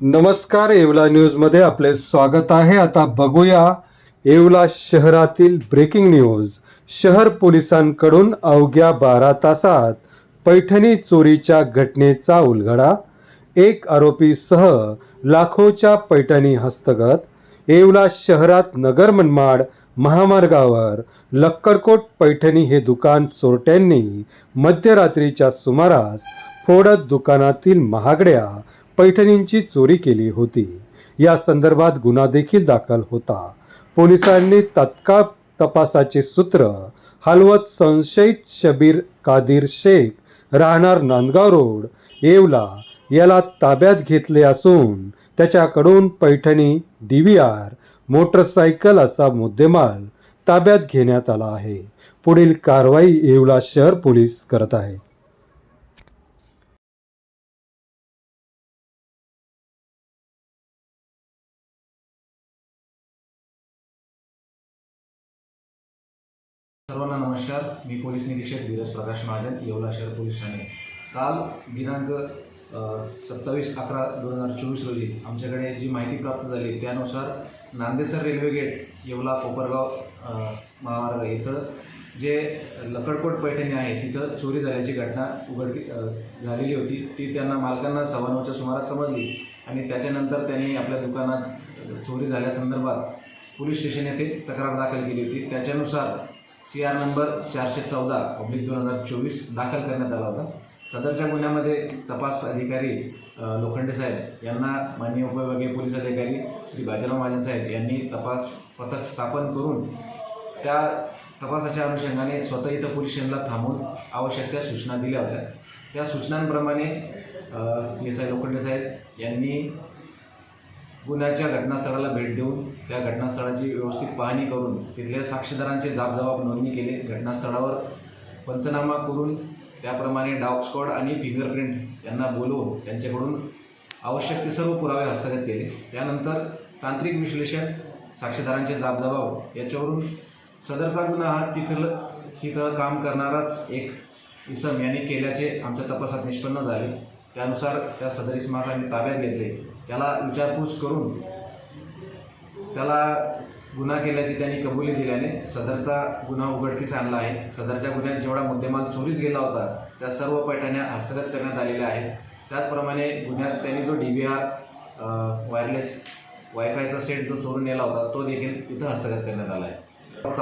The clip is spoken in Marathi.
नमस्कार येवला न्यूजमध्ये आपले स्वागत आहे. आता बघूया येवला शहरातील ब्रेकिंग न्यूज. शहर पोलिसांकडून अवघ्या बारा तासात पैठणी चोरीच्या घटनेचा उलगडा. एक आरोपीसह लाखोच्या पैठणी हस्तगत. येवला शहरात नगर मनमाड महामार्गावर लक्करकोट पैठणी हे दुकान चोरट्यांनी मध्यरात्रीच्या सुमारास फोडत दुकानातील महागड्या पैठणींची चोरी केली होती. या संदर्भात गुन्हा देखील दाखल होता. पोलिसांनी तत्काळ तपासाचे सूत्र हलवत संशयित शबीर कादिर शेख राहणार नांदगाव रोड येवला याला ताब्यात घेतले असून त्याच्याकडून paithani D V R motorcycle असा मुद्देमाल ताब्यात घेण्यात आला आहे. पुढील कारवाई येवला शहर पोलीस करत आहे. सर्वांना नमस्कार. मी पोलीस निरीक्षक धीरज प्रकाश महाजन येवला शहर पोलीस ठाणे. काल दिनांक सत्तावीस अकरा दोन हजार चोवीस रोजी आमच्याकडे जी माहिती प्राप्त झाली त्यानुसार नांदेसर रेल्वे गेट येवला कोपरगाव महामार्ग इथं जे लकडकोट पैठणी आहे तिथं चोरी झाल्याची घटना उघड झालेली होती. ती त्यांना मालकांना सव्वा नऊच्या सुमारास समजली आणि त्याच्यानंतर त्यांनी आपल्या दुकानात चोरी झाल्यासंदर्भात पोलीस स्टेशन येथे तक्रार दाखल केली होती. त्याच्यानुसार सी आर नंबर चारशे चौदा पब्लिक दोन हजार चोवीस दाखल करण्यात आला होता. सदरच्या गुन्ह्यामध्ये तपास अधिकारी लोखंडे साहेब यांना माननीय उपविभागीय पोलीस अधिकारी श्री बाजीराव महाजन साहेब यांनी तपास पथक स्थापन करून त्या तपासाच्या अनुषंगाने स्वतः इथं पोलीस स्टेशनला थांबून आवश्यक त्या सूचना दिल्या होत्या. त्या सूचनांप्रमाणे एस आय लोखंडे साहेब यांनी गुन्ह्याच्या घटनास्थळाला भेट देऊन त्या घटनास्थळाची व्यवस्थित पाहणी करून तिथल्या साक्षीदारांचे जाबजबाब नोंदणी केले. घटनास्थळावर पंचनामा करून त्याप्रमाणे डॉग स्कॉड आणि फिंगरप्रिंट यांना बोलवून त्यांच्याकडून आवश्यक ते सर्व पुरावे हस्तगत केले. त्यानंतर तांत्रिक विश्लेषण साक्षीदारांचे जाबजबाब याच्यावरून सदरचा गुन्हा हा तिथलं तिथं काम करणाराच एक इसम यांनी केल्याचे आमच्या तपासात निष्पन्न झाले. त्यानुसार त्या सदर इसमास आम्ही ताब्यात घेतले. त्याला विचारपूस करून त्याला गुन्हा केल्याची त्यांनी कबुली दिल्याने सदरचा गुन्हा उघडकीस आणला आहे. सदरच्या गुन्ह्यात जेवढा मुद्देमाल चोरीस गेला होता त्या सर्व पैठण्या हस्तगत करण्यात आलेल्या आहेत. त्याचप्रमाणे गुन्ह्यात त्यांनी जो डी व्ही आर वायरलेस वायफायचा सेट जो चोरून नेला होता तो देखील इथं हस्तगत करण्यात आला आहे. चालू